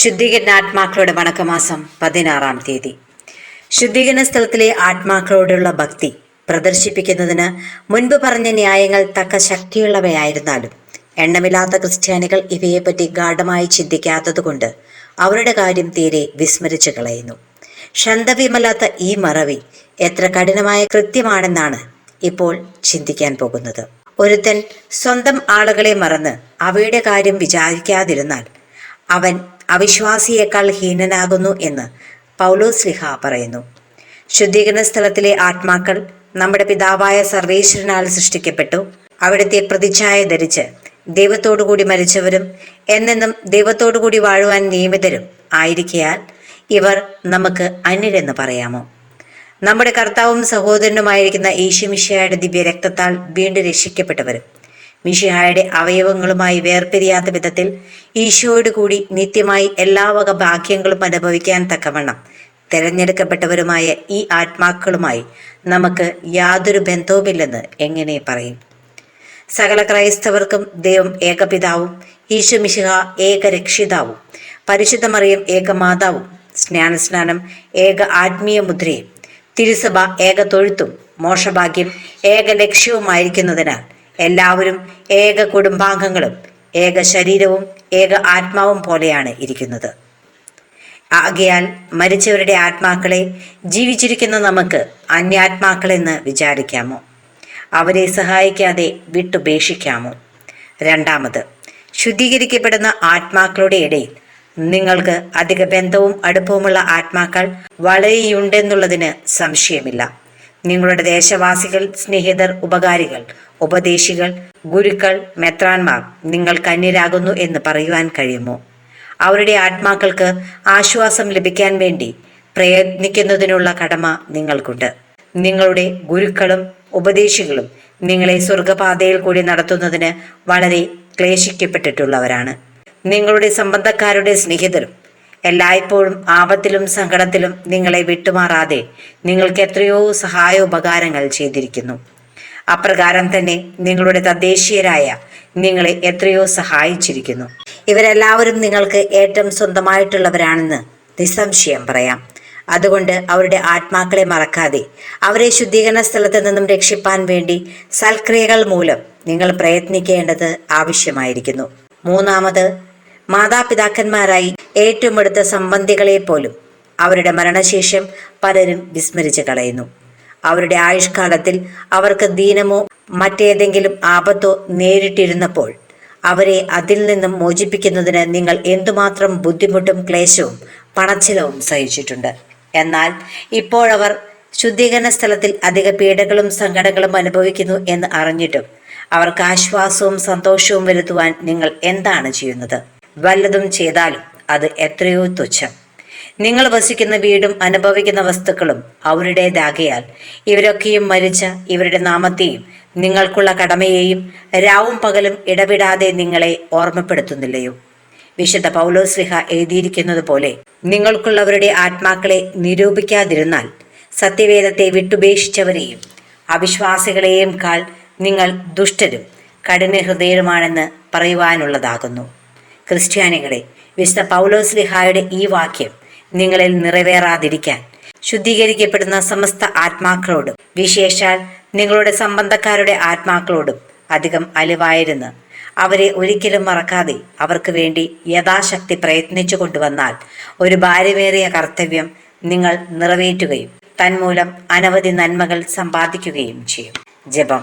ശുദ്ധീകരണ ആത്മാക്കളുടെ വണക്കമാസം പതിനാറാം തീയതി. ശുദ്ധീകരണ സ്ഥലത്തിലെ ആത്മാക്കളോടുള്ള ഭക്തി പ്രദർശിപ്പിക്കുന്നതിന് മുൻപ് പറഞ്ഞ ന്യായങ്ങൾ തക്ക ശക്തിയുള്ളവയായിരുന്നാലും എണ്ണമില്ലാത്ത ക്രിസ്ത്യാനികൾ ഇവയെപ്പറ്റി ഗാഠമായി ചിന്തിക്കാത്തതുകൊണ്ട് അവരുടെ കാര്യം തീരെ വിസ്മരിച്ചു കളയുന്നു. ശന്തവ്യമല്ലാത്ത ഈ മറവി എത്ര കഠിനമായ കൃത്യമാണെന്നാണ് ഇപ്പോൾ ചിന്തിക്കാൻ പോകുന്നത്. ഒരുത്തൻ സ്വന്തം ആളുകളെ മറന്ന് അവയുടെ കാര്യം വിചാരിക്കാതിരുന്നാൽ അവൻ അവിശ്വാസിയേക്കാൾ ഹീനനാകുന്നു എന്ന് പൗലോസ് ലിഹ പറയുന്നു. ശുദ്ധീകരണ സ്ഥലത്തിലെ ആത്മാക്കൾ നമ്മുടെ പിതാവായ സർവേശ്വരനാൽ സൃഷ്ടിക്കപ്പെട്ടു. അവിടുത്തെ പ്രതിച്ഛായ ധരിച്ച് ദൈവത്തോടുകൂടി മരിച്ചവരും എന്നെന്നും ദൈവത്തോടുകൂടി വാഴുവാൻ നിയമിതരും ആയിരിക്കയാൽ ഇവർ നമുക്ക് അന്യരെന്ന് പറയാമോ? നമ്മുടെ കർത്താവും സഹോദരനുമായിരിക്കുന്ന ഈശുമിഷയുടെ ദിവ്യ രക്തത്താൽ വീണ്ടും രക്ഷിക്കപ്പെട്ടവരും മിഷിഹായുടെ അവയവങ്ങളുമായി വേർപിരിയാത്ത വിധത്തിൽ ഈശോയോട് കൂടി നിത്യമായി എല്ലാ വക ഭാഗ്യങ്ങളും അനുഭവിക്കാൻ തക്കവണ്ണം തിരഞ്ഞെടുക്കപ്പെട്ടവരുമായ ഈ ആത്മാക്കളുമായി നമുക്ക് യാതൊരു ബന്ധവുമില്ലെന്ന് എങ്ങനെ പറയും? സകല ക്രൈസ്തവർക്കും ദൈവം ഏകപിതാവും ഈശോ മിശിഹ ഏക രക്ഷിതാവും പരിശുദ്ധ മറിയം ഏക മാതാവും സ്നാനസ്നാനം ഏക ആത്മീയ മുദ്രയും തിരുസഭ ഏക തൊഴുത്തും മോശഭാഗ്യം ഏക ലക്ഷ്യവുമായിരിക്കുന്നതിനാൽ എല്ലാവരും ഏക കുടുംബാംഗങ്ങളും ഏക ശരീരവും ഏക ആത്മാവും പോലെയാണ് ഇരിക്കുന്നത്. ആകയാൽ മരിച്ചവരുടെ ആത്മാക്കളെ ജീവിച്ചിരിക്കുന്ന നമുക്ക് അന്യാത്മാക്കളെന്ന് വിചാരിക്കാമോ? അവരെ സഹായിക്കാതെ വിട്ടുപേക്ഷിക്കാമോ? രണ്ടാമത് ശുദ്ധീകരിക്കപ്പെടുന്ന ആത്മാക്കളുടെ ഇടയിൽ നിങ്ങൾക്ക് അധിക ബന്ധവും അടുപ്പവുമുള്ള ആത്മാക്കൾ വളരെയുണ്ടെന്നുള്ളതിന് സംശയമില്ല. നിങ്ങളുടെ ദേശവാസികൾ സ്നേഹിതർ ഉപകാരികൾ ഉപദേശികൾ ഗുരുക്കൾ മെത്രാന്മാർ നിങ്ങൾ കന്യരാകുന്നു എന്ന് പറയുവാൻ കഴിയുമോ? അവരുടെ ആത്മാക്കൾക്ക് ആശ്വാസം ലഭിക്കാൻ വേണ്ടി പ്രയത്നിക്കുന്നതിനുള്ള കടമ നിങ്ങൾക്കുണ്ട്. നിങ്ങളുടെ ഗുരുക്കളും ഉപദേശികളും നിങ്ങളെ സ്വർഗപാതയിൽ കൂടി നടത്തുന്നതിന് വളരെ ക്ലേശിക്കപ്പെട്ടിട്ടുള്ളവരാണ്. നിങ്ങളുടെ സംബന്ധക്കാരുടെ സ്നേഹിതരും എല്ലായ്പ്പോഴും ആപത്തിലും സങ്കടത്തിലും നിങ്ങളെ വിട്ടുമാറാതെ നിങ്ങൾക്ക് എത്രയോ സഹായോപകാരങ്ങൾ ചെയ്തിരിക്കുന്നു. അപ്രകാരം തന്നെ നിങ്ങളുടെ തദ്ദേശീയരായ നിങ്ങളെ എത്രയോ സഹായിച്ചിരിക്കുന്നു. ഇവരെല്ലാവരും നിങ്ങൾക്ക് ഏറ്റവും സ്വന്തമായിട്ടുള്ളവരാണെന്ന് നിസ്സംശയം പറയാം. അതുകൊണ്ട് അവരുടെ ആത്മാക്കളെ മറക്കാതെ അവരെ ശുദ്ധീകരണ സ്ഥലത്ത് നിന്നും രക്ഷിപ്പാൻ വേണ്ടി സൽക്രിയകൾ മൂലം നിങ്ങൾ പ്രയത്നിക്കേണ്ടത് ആവശ്യമായിരിക്കുന്നു. മൂന്നാമത് മാതാപിതാക്കന്മാരായി ഏറ്റവും അടുത്ത സംബന്ധികളെ പോലും അവരുടെ മരണശേഷം പലരും വിസ്മരിച്ചു കളയുന്നു. അവരുടെ ആയുഷ്കാലത്തിൽ അവർക്ക് ദീനമോ മറ്റേതെങ്കിലും ആപത്തോ നേരിട്ടിരുന്നപ്പോൾ അവരെ അതിൽ നിന്നും മോചിപ്പിക്കുന്നതിന് നിങ്ങൾ എന്തുമാത്രം ബുദ്ധിമുട്ടും ക്ലേശവും പണച്ചിലവും സഹിച്ചിട്ടുണ്ട്. എന്നാൽ ഇപ്പോഴവർ ശുദ്ധീകരണ സ്ഥലത്തിൽ അധിക പീഡകളും സങ്കടങ്ങളും അനുഭവിക്കുന്നു എന്ന് അറിഞ്ഞിട്ടും അവർക്ക് ആശ്വാസവും സന്തോഷവും വരുത്തുവാൻ നിങ്ങൾ എന്താണ് ചെയ്യുന്നത്? വല്ലതും ചെയ്താലും അത് എത്രയോ തുച്ഛം. നിങ്ങൾ വസിക്കുന്ന വീടും അനുഭവിക്കുന്ന വസ്തുക്കളും അവരുടേതാകയാൽ ഇവരൊക്കെയും മരിച്ച ഇവരുടെ നാമത്തെയും നിങ്ങൾക്കുള്ള കടമയെയും രാവും പകലും ഇടവിടാതെ നിങ്ങളെ ഓർമ്മപ്പെടുത്തുന്നില്ലയോ? വിശുദ്ധ പൗലോസ്ലിഹ എഴുതിയിരിക്കുന്നത് പോലെ നിങ്ങൾക്കുള്ളവരുടെ ആത്മാക്കളെ നിരൂപിക്കാതിരുന്നാൽ സത്യവേദത്തെ വിട്ടുപേക്ഷിച്ചവരെയും അവിശ്വാസികളെയും കാൾ നിങ്ങൾ ദുഷ്ടരും കഠിന ഹൃദയരുമാണെന്ന് പറയുവാനുള്ളതാകുന്നു. ക്രിസ്ത്യാനികളെ വിശുദ്ധ പൗലോസ്ലിഹായുടെ ഈ വാക്യം നിങ്ങളിൽ നിറവേറാതിരിക്കാൻ ശുദ്ധീകരിക്കപ്പെടുന്ന സമസ്ത ആത്മാക്കളോടും വിശേഷാൽ നിങ്ങളുടെ സംബന്ധക്കാരുടെ ആത്മാക്കളോടും അധികം അലിവായിരുന്നു അവരെ ഒരിക്കലും മറക്കാതെ അവർക്ക് വേണ്ടി യഥാശക്തി പ്രയത്നിച്ചു കൊണ്ടുവന്നാൽ ഒരു ഭാര്യമേറിയ കർത്തവ്യം നിങ്ങൾ നിറവേറ്റുകയും തന്മൂലം അനവധി നന്മകൾ സമ്പാദിക്കുകയും ചെയ്യും. ജപം.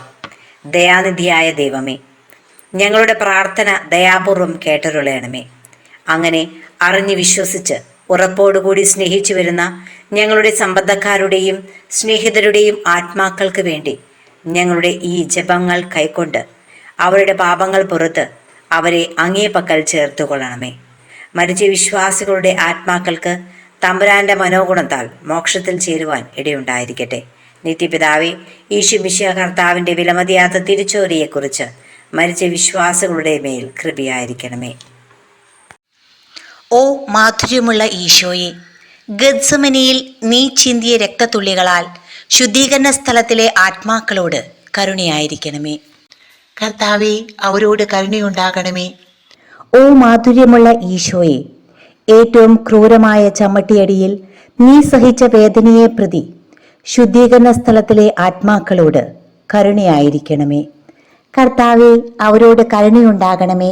ദയാനിധിയായ ദൈവമേ ഞങ്ങളുടെ പ്രാർത്ഥന ദയാപൂർവം കേട്ടരുളയണമേ അങ്ങനെ അറിഞ്ഞു വിശ്വസിച്ച് ഉറപ്പോടുകൂടി സ്നേഹിച്ചു വരുന്ന ഞങ്ങളുടെ സമ്പന്നക്കാരുടെയും സ്നേഹിതരുടെയും ആത്മാക്കൾക്ക് വേണ്ടി ഞങ്ങളുടെ ഈ ജപങ്ങൾ കൈക്കൊണ്ട് അവരുടെ പാപങ്ങൾ പുറത്ത് അവരെ അങ്ങേ പക്കൽ ചേർത്തുകൊള്ളണമേ. മരിച്ച വിശ്വാസികളുടെ ആത്മാക്കൾക്ക് തമ്പുരാന്റെ മനോഗുണത്താൽ മോക്ഷത്തിൽ ചേരുവാൻ ഇടയുണ്ടായിരിക്കട്ടെ. നിത്യപിതാവെ ഈശു മിശിഹ കർത്താവിന്റെ വിലമതിയാത്ത തിരിച്ചോരിയെക്കുറിച്ച് മരിച്ച വിശ്വാസികളുടെ മേൽ കൃപയായിരിക്കണമേ. ഓ മാധുര്യമുള്ള ഈശോയെ ഗദ്സമനിയിൽ നീ ചിന്തിയ രക്തത്തുള്ളികളാൽ ശുദ്ധീകരണ സ്ഥലത്തിലെ ആത്മാക്കളോട് കരുണയായിരിക്കണമേ. കർത്താവെ അവരോട് കരുണയുണ്ടാകണമേ. ഓ മാധുര്യമുള്ള ഈശോയെ ഏറ്റവും ക്രൂരമായ ചമ്മട്ടിയടിയിൽ നീ സഹിച്ച വേദനയെ പ്രതി ശുദ്ധീകരണ സ്ഥലത്തിലെ ആത്മാക്കളോട് കരുണയായിരിക്കണമേ. കർത്താവെ അവരോട് കരുണയുണ്ടാകണമേ.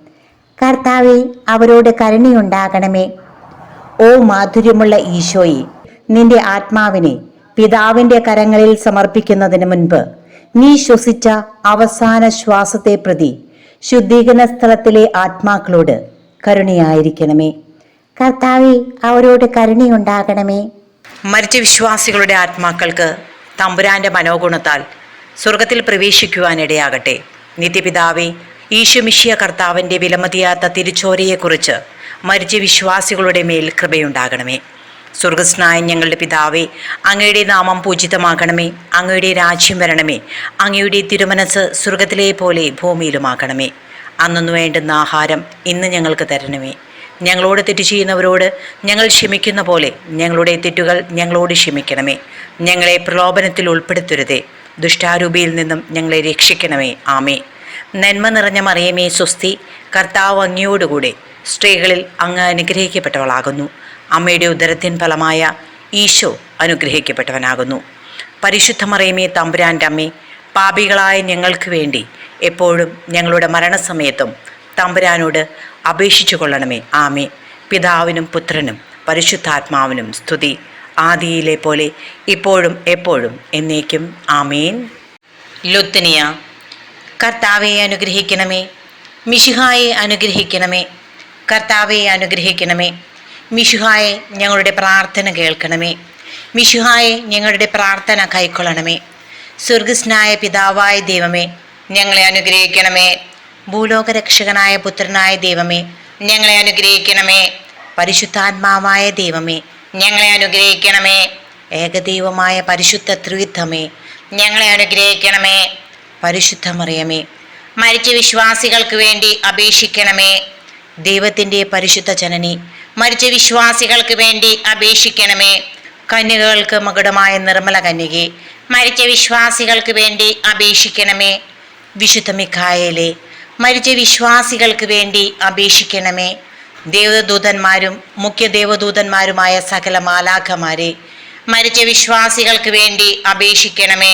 കർത്താവെ അവരോട് കരുണയുണ്ടാകണമേ. ഓ മാധുര്യമുള്ള ഈശോയെ നിന്റെ ആത്മാവിനെ പിതാവിന്റെ കരങ്ങളിൽ സമർപ്പിക്കുന്നതിന് മുൻപ് നീ ശ്വസിച്ച അവസാന ശ്വാസത്തെ പ്രതി ശുദ്ധീകരണ സ്ഥലത്തിലെ ആത്മാക്കളോട് കരുണയായിരിക്കണമേ. കർത്താവെ അവരോട് കരുണയുണ്ടാകണമേ. മരിച്ച വിശ്വാസികളുടെ ആത്മാക്കൾക്ക് തമ്പുരാന്റെ മനോഗുണത്താൽ സ്വർഗത്തിൽ പ്രവേശിക്കുവാനിടയാകട്ടെ. നിത്യപിതാവേ ഈശുമിഷിയ കർത്താവിന്റെ വിലമതിയാത്ത തിരിച്ചോരയെക്കുറിച്ച് മരിച്ച വിശ്വാസികളുടെ മേൽ കൃപയുണ്ടാകണമേ. സ്വർഗസ്നായ ഞങ്ങളുടെ പിതാവേ അങ്ങയുടെ നാമം പൂജിതമാകണമേ അങ്ങയുടെ രാജ്യം വരണമേ അങ്ങയുടെ തിരുമനസ് സ്വർഗത്തിലെ പോലെ ഭൂമിയിലുമാകണമേ. അന്നു വേണ്ടുന്ന ആഹാരം ഇന്ന് ഞങ്ങൾക്ക് തരണമേ. ഞങ്ങളോട് തെറ്റ് ചെയ്യുന്നവരോട് ഞങ്ങൾ ക്ഷമിക്കുന്ന പോലെ ഞങ്ങളുടെ തെറ്റുകൾ ഞങ്ങളോട് ക്ഷമിക്കണമേ. ഞങ്ങളെ പ്രലോഭനത്തിൽ ഉൾപ്പെടുത്തരുതേ. ദുഷ്ടാരൂപിയിൽ നിന്നും ഞങ്ങളെ രക്ഷിക്കണമേ. ആമേ നന്മ നിറഞ്ഞ മറിയമേ സ്വസ്തി കർത്താവ് അങ്ങിയോടുകൂടെ സ്ത്രീകളിൽ അങ്ങ് അനുഗ്രഹിക്കപ്പെട്ടവളാകുന്നു. അമ്മയുടെ ഉദരത്തിൻ ഫലമായ ഈശോ അനുഗ്രഹിക്കപ്പെട്ടവനാകുന്നു. പരിശുദ്ധ മറിയമേ തമ്പുരാന്റെ അമ്മേ പാപികളായ ഞങ്ങൾക്ക് വേണ്ടി എപ്പോഴും ഞങ്ങളുടെ മരണസമയത്തും തമ്പുരാനോട് അപേക്ഷിച്ചു കൊള്ളണമേ. ആമേ പിതാവിനും പുത്രനും പരിശുദ്ധാത്മാവിനും സ്തുതി. ആദിയിലെ പോലെ ഇപ്പോഴും എപ്പോഴും എന്നേക്കും. ആമേൻ. ലുത്തനിയ കർത്താവെ അനുഗ്രഹിക്കണമേ. മിഷിഹായെ അനുഗ്രഹിക്കണമേ. കർത്താവെ അനുഗ്രഹിക്കണമേ. മിഷുഹായെ ഞങ്ങളുടെ പ്രാർത്ഥന കേൾക്കണമേ. മിഷുഹായെ ഞങ്ങളുടെ പ്രാർത്ഥന കൈക്കൊള്ളണമേ. സ്വർഗസ്നായ പിതാവായ ദൈവമേ ഞങ്ങളെ അനുഗ്രഹിക്കണമേ. ഭൂലോകരക്ഷകനായ പുത്രനായ ദൈവമേ ഞങ്ങളെ അനുഗ്രഹിക്കണമേ. പരിശുദ്ധാത്മാവായ ദൈവമേ ഞങ്ങളെ അനുഗ്രഹിക്കണമേ. ഏകദൈവമായ പരിശുദ്ധ ത്രിവിധമേ ഞങ്ങളെ അനുഗ്രഹിക്കണമേ. പരിശുദ്ധമറിയമേ മരിച്ച വിശ്വാസികൾക്ക് വേണ്ടി അപേക്ഷിക്കണമേ. ദൈവത്തിന്റെ പരിശുദ്ധ ജനനി മരിച്ച വിശ്വാസികൾക്ക് വേണ്ടി അപേക്ഷിക്കണമേ. കന്യകകൾക്ക് മകുടമായ നിർമ്മല കന്യകെ മരിച്ച വിശ്വാസികൾക്ക് വേണ്ടി അപേക്ഷിക്കണമേ. വിശുദ്ധ മിഖായലെ മരിച്ച വിശ്വാസികൾക്ക് വേണ്ടി അപേക്ഷിക്കണമേ. ദേവദൂതന്മാരും മുഖ്യ ദേവദൂതന്മാരുമായ സകല മാലാഖമാരെ മരിച്ച വിശ്വാസികൾക്ക് വേണ്ടി അപേക്ഷിക്കണമേ.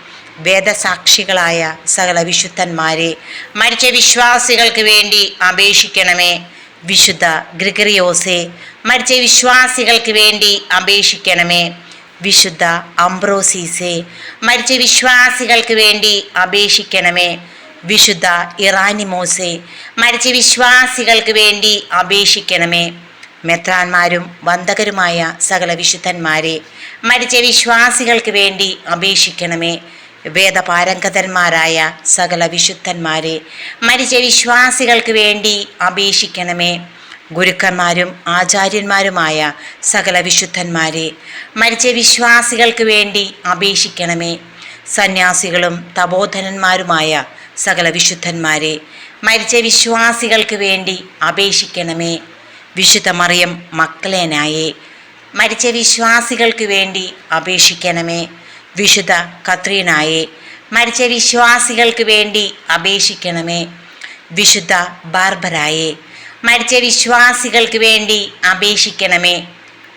വേദസാക്ഷികളായ സകല വിശുദ്ധന്മാരെ മരിച്ച വിശ്വാസികൾക്ക് വേണ്ടി അപേക്ഷിക്കണമേ. വിശുദ്ധ ഗ്രിഗറിയോസെ മരിച്ച വിശ്വാസികൾക്ക് വേണ്ടി അപേക്ഷിക്കണമേ. വിശുദ്ധ അംബ്രോസീസെ മരിച്ച വിശ്വാസികൾക്ക് വേണ്ടി അപേക്ഷിക്കണമേ. വിശുദ്ധ ഇറാനിമോസെ മരിച്ച വിശ്വാസികൾക്ക് വേണ്ടി അപേക്ഷിക്കണമേ. മെത്രാന്മാരും വന്ദകരുമായ സകല വിശുദ്ധന്മാരെ മരിച്ച വിശ്വാസികൾക്ക് വേണ്ടി അപേക്ഷിക്കണമേ. വേദപാരംഗതന്മാരായ സകല വിശുദ്ധന്മാരെ മരിച്ച വിശ്വാസികൾക്ക് വേണ്ടി അപേക്ഷിക്കണമേ. ഗുരുക്കന്മാരും ആചാര്യന്മാരുമായ സകല വിശുദ്ധന്മാരെ മരിച്ച വിശ്വാസികൾക്ക് വേണ്ടി അപേക്ഷിക്കണമേ. സന്യാസികളും തപോധനന്മാരുമായ സകല വിശുദ്ധന്മാരെ മരിച്ച വിശ്വാസികൾക്ക് വേണ്ടി അപേക്ഷിക്കണമേ. വിശുദ്ധ മറിയം മക്കളേനായേ മരിച്ച വിശ്വാസികൾക്ക് വേണ്ടി അപേക്ഷിക്കണമേ. വിശുദ്ധ കത്രീനായെ മരിച്ച വിശ്വാസികൾക്ക് വേണ്ടി അപേക്ഷിക്കണമേ. വിശുദ്ധ ബാർബരായെ മരിച്ച വിശ്വാസികൾക്ക് വേണ്ടി അപേക്ഷിക്കണമേ.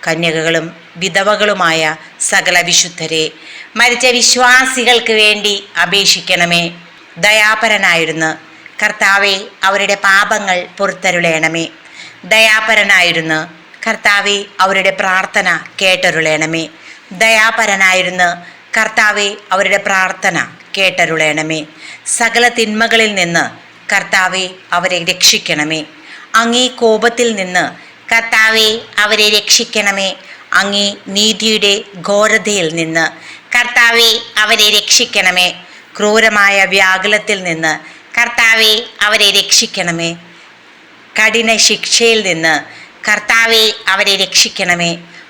കന്യകകളും വിധവകളുമായ സകല വിശുദ്ധരെ മരിച്ച വിശ്വാസികൾക്ക് വേണ്ടി അപേക്ഷിക്കണമേ. ദയാപരനായിരുന്നു കർത്താവെ അവരുടെ പാപങ്ങൾ പുറത്തരുളേണമേ. ദയാപരനായിരുന്നു കർത്താവെ അവരുടെ പ്രാർത്ഥന കേട്ടരുളേണമേ. ദയാപരനായിരുന്നു കർത്താവെ അവരുടെ പ്രാർത്ഥന കേട്ടരുളയണമേ സകല തിന്മകളിൽ നിന്ന് കർത്താവെ അവരെ രക്ഷിക്കണമേ. അങ്ങേ കോപത്തിൽ നിന്ന് കർത്താവെ അവരെ രക്ഷിക്കണമേ. അങ്ങേ നീതിയുടെ ഘോരതയിൽ നിന്ന് കർത്താവെ അവരെ രക്ഷിക്കണമേ. ക്രൂരമായ വ്യാകുലത്തിൽ നിന്ന് കർത്താവെ അവരെ രക്ഷിക്കണമേ. കഠിന ശിക്ഷയിൽ നിന്ന് കർത്താവെ അവരെ രക്ഷിക്കണമേ.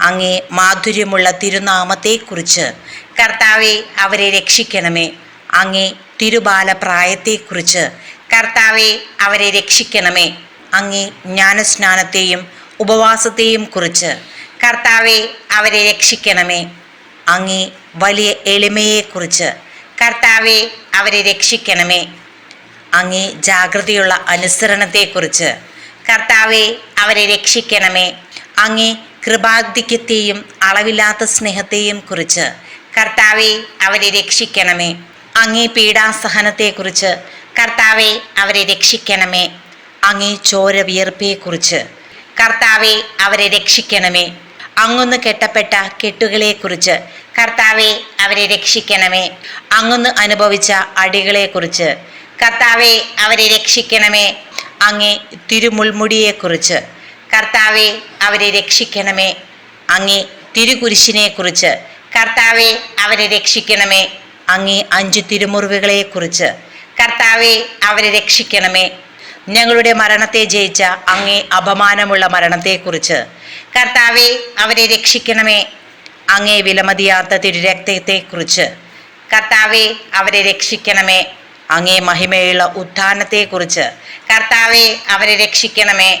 അങ്ങേ മാധുര്യമുള്ള തിരുനാമത്തെക്കുറിച്ച്. കർത്താവെ അവരെ രക്ഷിക്കണമേ. അങ്ങേ തിരുബാലപ്രായത്തെക്കുറിച്ച്. കർത്താവെ അവരെ രക്ഷിക്കണമേ. അങ്ങേ ജ്ഞാനസ്നാനത്തെയും ഉപവാസത്തെയും കുറിച്ച്. കർത്താവെ അവരെ രക്ഷിക്കണമേ. അങ്ങേ വലിയ എളിമയെക്കുറിച്ച്. കർത്താവെ അവരെ രക്ഷിക്കണമേ. അങ്ങേ ജാഗ്രതയുള്ള അനുസരണത്തെക്കുറിച്ച്. കർത്താവെ അവരെ രക്ഷിക്കണമേ. അങ്ങേ കൃപാധിക്യത്തെയും അളവില്ലാത്ത സ്നേഹത്തെയും കുറിച്ച്. കർത്താവെ അവരെ രക്ഷിക്കണമേ. അങ്ങേ പീഡാസഹനത്തെക്കുറിച്ച്. കർത്താവെ അവരെ രക്ഷിക്കണമേ. അങ്ങേ ചോര വിയർപ്പയെക്കുറിച്ച് കർത്താവെ അവരെ രക്ഷിക്കണമേ. അങ്ങൊന്ന് കെട്ടപ്പെട്ട കെട്ടുകളെക്കുറിച്ച്. കർത്താവെ അവരെ രക്ഷിക്കണമേ. അങ്ങൊന്ന് അനുഭവിച്ച അടികളെക്കുറിച്ച്. കർത്താവെ അവരെ രക്ഷിക്കണമേ. അങ്ങേ തിരുമുൾമുടിയെക്കുറിച്ച്. കർത്താവെ അവരെ രക്ഷിക്കണമേ. അങ്ങേ തിരുകുരിശിനെക്കുറിച്ച്. കർത്താവെ അവരെ രക്ഷിക്കണമേ. അങ്ങേ അഞ്ചു തിരുമുറിവുകളെക്കുറിച്ച്. കർത്താവെ അവരെ രക്ഷിക്കണമേ. ഞങ്ങളുടെ മരണത്തെ ജയിച്ച അങ്ങേ അപമാനമുള്ള മരണത്തെക്കുറിച്ച്. കർത്താവെ അവരെ രക്ഷിക്കണമേ. അങ്ങേ വിലമതിയാത്ത തിരുരക്തത്തെക്കുറിച്ച്. കർത്താവെ അവരെ രക്ഷിക്കണമേ. അങ്ങേ മഹിമയുള്ള ഉത്ഥാനത്തെക്കുറിച്ച്. കർത്താവെ അവരെ രക്ഷിക്കണമേ.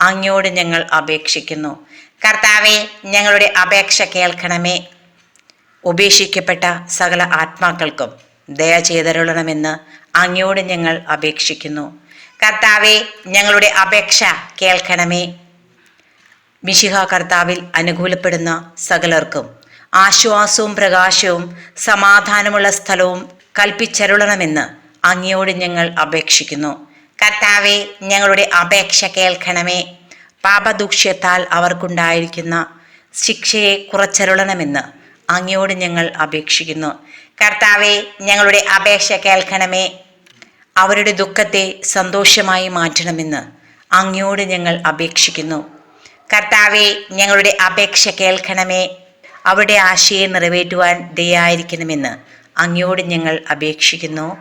അങ്ങയോട് ഞങ്ങൾ അപേക്ഷിക്കുന്നു. കർത്താവെ ഞങ്ങളുടെ അപേക്ഷ കേൾക്കണമേ. ഉപേക്ഷിക്കപ്പെട്ട സകല ആത്മാക്കൾക്കും ദയ ചെയ്തരുളണമെന്ന് അങ്ങയോട് ഞങ്ങൾ അപേക്ഷിക്കുന്നു. കർത്താവെ ഞങ്ങളുടെ അപേക്ഷ കേൾക്കണമേ. മിശിഹ കർത്താവിൽ അനുകൂലപ്പെടുന്ന സകലർക്കും ആശ്വാസവും പ്രകാശവും സമാധാനമുള്ള സ്ഥലവും കൽപ്പിച്ചരുളണമെന്ന് അങ്ങയോട് ഞങ്ങൾ അപേക്ഷിക്കുന്നു. കർത്താവെ ഞങ്ങളുടെ അപേക്ഷ കേൾക്കണമേ. പാപദൂക്ഷ്യത്താൽ അവർക്കുണ്ടായിരിക്കുന്ന ശിക്ഷയെ കുറച്ചരുളണമെന്ന് അങ്ങയോട് ഞങ്ങൾ അപേക്ഷിക്കുന്നു. കർത്താവെ ഞങ്ങളുടെ അപേക്ഷ കേൾക്കണമേ. അവരുടെ ദുഃഖത്തെ സന്തോഷമായി മാറ്റണമെന്ന് അങ്ങയോട് ഞങ്ങൾ അപേക്ഷിക്കുന്നു. കർത്താവെ ഞങ്ങളുടെ അപേക്ഷ കേൾക്കണമേ. അവരുടെ ആശയെ നിറവേറ്റുവാൻ ദയായിരിക്കണമെന്ന് അങ്ങയോട് ഞങ്ങൾ അപേക്ഷിക്കുന്നു.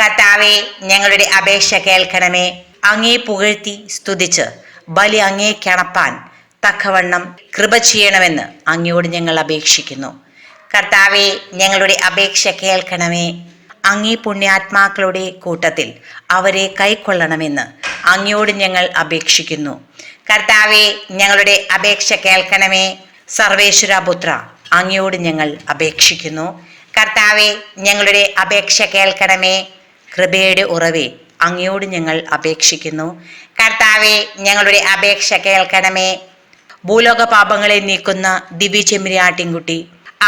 കർത്താവെ ഞങ്ങളുടെ അപേക്ഷ കേൾക്കണമേ. അങ്ങേ പുകഴ്ത്തി സ്തുതിച്ച് ബലി അങ്ങേ കിണപ്പാൻ തക്കവണ്ണം കൃപ ചെയ്യണമെന്ന് അങ്ങയോട് ഞങ്ങൾ അപേക്ഷിക്കുന്നു. കർത്താവെ ഞങ്ങളുടെ അപേക്ഷ കേൾക്കണമേ. അങ്ങേ പുണ്യാത്മാക്കളുടെ കൂട്ടത്തിൽ അവരെ കൈക്കൊള്ളണമെന്ന് അങ്ങയോട് ഞങ്ങൾ അപേക്ഷിക്കുന്നു. കർത്താവെ ഞങ്ങളുടെ അപേക്ഷ കേൾക്കണമേ. സർവേശ്വരപുത്ര അങ്ങയോട് ഞങ്ങൾ അപേക്ഷിക്കുന്നു. കർത്താവെ ഞങ്ങളുടെ അപേക്ഷ കേൾക്കണമേ. കൃപയുടെ ഉറവേ അങ്ങയോട് ഞങ്ങൾ അപേക്ഷിക്കുന്നു. കർത്താവെ ഞങ്ങളുടെ അപേക്ഷ കേൾക്കണമേ. ഭൂലോക പാപങ്ങളെ നീക്കുന്ന ദിവ്യ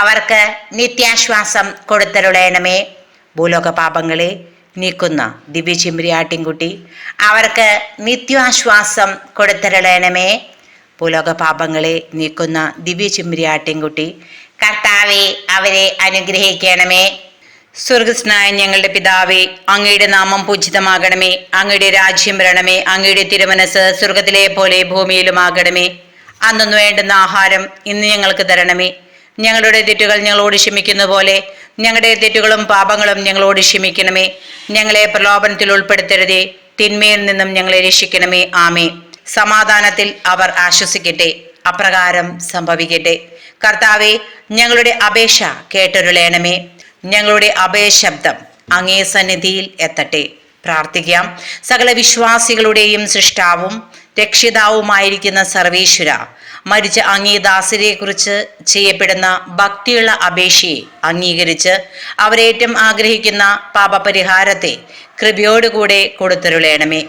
അവർക്ക് നിത്യാശ്വാസം കൊടുത്തരുളയണമേ ഭൂലോക പാപങ്ങളെ നീക്കുന്ന ദിവ്യ അവർക്ക് നിത്യാശ്വാസം കൊടുത്തരുളയണമേ ഭൂലോക പാപങ്ങളെ നീക്കുന്ന ദിവ്യ ചെമ്മിരിയാട്ടിൻകുട്ടി കർത്താവെ അവരെ അനുഗ്രഹിക്കണമേ. സ്വർഗസ്നായ ഞങ്ങളുടെ പിതാവേ അങ്ങയുടെ നാമം പൂജിതമാകണമേ അങ്ങയുടെ രാജ്യം വരണമേ അങ്ങയുടെ തിരുമനസ് സ്വർഗത്തിലെ പോലെ ഭൂമിയിലുമാകണമേ. അന്നൊന്നു വേണ്ടുന്ന ആഹാരം ഇന്ന് ഞങ്ങൾക്ക് തരണമേ. ഞങ്ങളുടെ തെറ്റുകൾ ഞങ്ങളോട് ക്ഷമിക്കുന്ന പോലെ ഞങ്ങളുടെ തെറ്റുകളും പാപങ്ങളും ഞങ്ങളോട് ക്ഷമിക്കണമേ. ഞങ്ങളെ പ്രലോഭനത്തിൽ ഉൾപ്പെടുത്തരുതേ തിന്മയിൽ നിന്നും ഞങ്ങളെ രക്ഷിക്കണമേ. ആമേ സമാധാനത്തിൽ അവർ ആശ്വസിക്കട്ടെ അപ്രകാരം സംഭവിക്കട്ടെ. കർത്താവെ ഞങ്ങളുടെ അപേക്ഷ കേട്ടൊരുളയണമേ ഞങ്ങളുടെ അഭയശബ്ദം അങ്ങേ സന്നിധിയിൽ എത്തട്ടെ. പ്രാർത്ഥിക്കാം. സകല വിശ്വാസികളുടെയും സൃഷ്ടാവും രക്ഷിതാവുമായിരിക്കുന്ന സർവേശ്വര മരിച്ച അങ്ങേ ദാസരെ കുറിച്ച് ചെയ്യപ്പെടുന്ന ഭക്തിയുള്ള അപേക്ഷയെ അംഗീകരിച്ച് അവരേറ്റം ആഗ്രഹിക്കുന്ന പാപപരിഹാരത്തെ കൃപയോടുകൂടെ കൊടുത്തരുളേണമേ.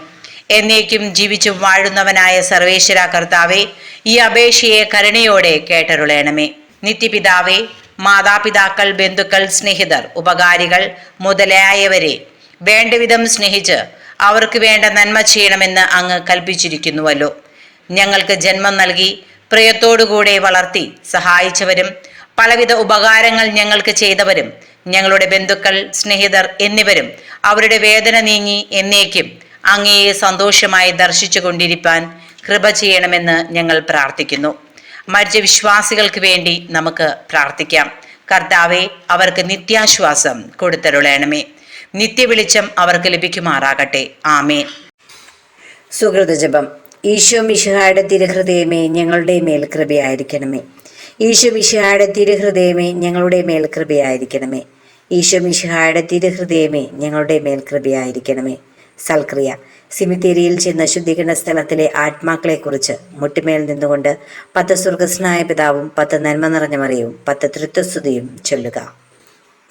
എന്നേക്കും ജീവിച്ചു വാഴുന്നവനായ സർവേശ്വര കർത്താവെ ഈ അപേക്ഷയെ കരുണയോടെ കേട്ടരുളയണമേ നിത്യപിതാവേ മാതാപിതാക്കൾ ബന്ധുക്കൾ സ്നേഹിതർ ഉപകാരികൾ മുതലായവരെ വേണ്ടവിധം സ്നേഹിച്ച് അവർക്ക് വേണ്ട നന്മ ചെയ്യണമെന്ന് അങ്ങ് കൽപ്പിച്ചിരിക്കുന്നുവല്ലോ. ഞങ്ങൾക്ക് ജന്മം നൽകി പ്രിയത്തോടുകൂടെ വളർത്തി സഹായിച്ചവരും പലവിധ ഉപകാരങ്ങൾ ഞങ്ങൾക്ക് ചെയ്തവരും ഞങ്ങളുടെ ബന്ധുക്കൾ സ്നേഹിതർ എന്നിവരും അവരുടെ വേദന നീങ്ങി എന്നേക്കും അങ്ങയെ സന്തോഷമായി ദർശിച്ചു കൊണ്ടിരിപ്പാൻ കൃപ ചെയ്യണമെന്ന് ഞങ്ങൾ പ്രാർത്ഥിക്കുന്നു. മരിച്ച വിശ്വാസികൾക്ക് വേണ്ടി നമുക്ക് പ്രാർത്ഥിക്കാം. കർത്താവെ അവർക്ക് നിത്യാശ്വാസം കൊടുത്തരുളയണമേ നിത്യവെളിച്ചം അവർക്ക് ലഭിക്കുമാറാകട്ടെ. ആമേൻ. സുഹൃതജപം ഈശോ മിശിഹായുടെ തിരുഹൃദയമേ ഞങ്ങളുടെ മേൽ കൃപയായിരിക്കണമേ. ഈശോ മിശിഹായുടെ തിരുഹൃദയമേ ഞങ്ങളുടെ മേൽ കൃപയായിരിക്കണമേ. ഈശോ മിശിഹായുടെ തിരുഹൃദയമേ ഞങ്ങളുടെ മേൽ കൃപയായിരിക്കണമേ. സൽക്രിയ. സിമിത്തേരിയിൽ ചെന്ന ശുദ്ധീകരണ സ്ഥലത്തിലെ ആത്മാക്കളെക്കുറിച്ച് മുട്ടിമേൽ നിന്നുകൊണ്ട് പത്ത് സ്വർഗസ്നായ പിതാവും പത്ത് നന്മ നിറഞ്ഞ മറിയവും പത്ത് തൃത്വസ്തുതിയും ചൊല്ലുക.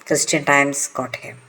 Christian Times Kottayam.